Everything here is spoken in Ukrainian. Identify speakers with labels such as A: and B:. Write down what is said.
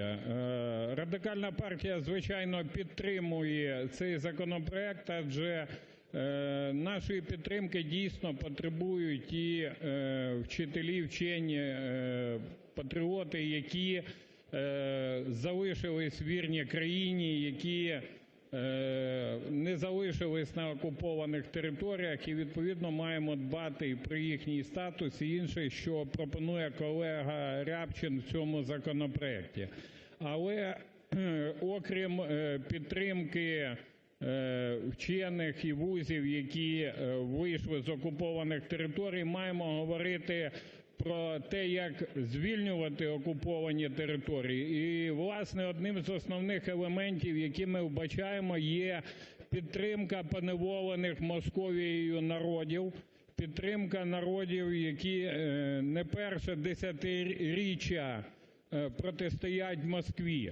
A: Е, Радикальна партія, звичайно, підтримує цей законопроект, адже е, нашої підтримки дійсно потребують і е, вчителі, вчені, патріоти, які залишились вірні країні, які залишились на окупованих територіях і відповідно маємо дбати і про їхній статус і інше, що пропонує колега Рябчин в цьому законопроекті. Але окрім е, підтримки е, вчених і вузів, які е, вийшли з окупованих територій, маємо говорити про те, як звільнювати окуповані території. І, власне, одним з основних елементів, які ми вбачаємо, є підтримка поневолених Московією народів, підтримка народів, які е, не перше десятиріччя е, протистоять Москві.